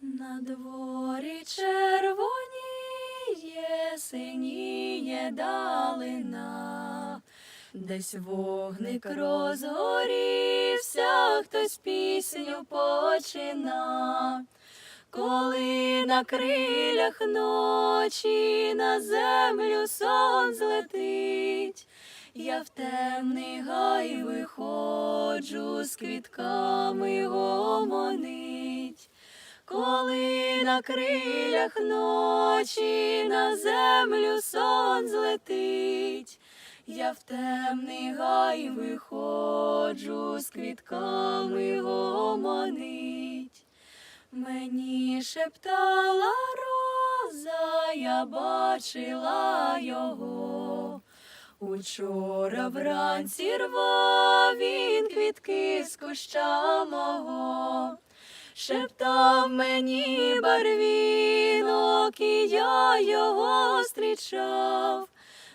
На дворі червоніє, синіє далина, десь вогник розгорівся, хтось пісню почина. Коли на крилях ночі на землю сон злетить, я в темний гай виходжу з квітками гомонить. Коли на крилях ночі на землю сон злетить, я в темний гай виходжу з квітками гомонить. Мені шептала роза, я бачила його. Учора вранці рвав він квітки з куща мого. Шептав мені барвінок, і я його зустрічав.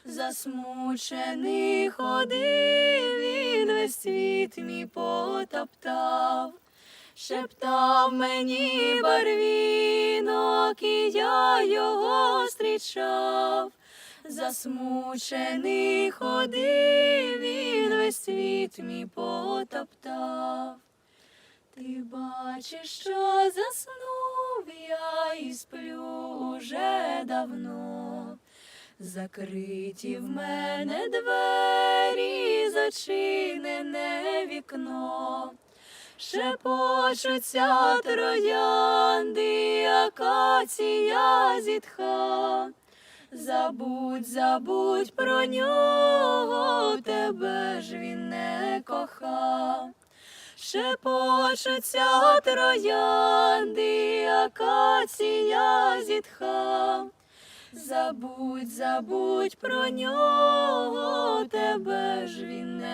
Засмучений ходив, він весь світ мій потоптав. Шептав мені барвінок, і я його зустрічав. Засмучений ходив, він весь світ мій потоптав. Бачиш, що заснув я і сплю уже давно. Закриті в мене двері, зачинене вікно. Шепочуться троянди, акація зітха. Забудь, забудь про нього, тебе ж він не кохав. Шепочуться троянди, акація зітха. Забудь, забудь про нього, тебе ж він не.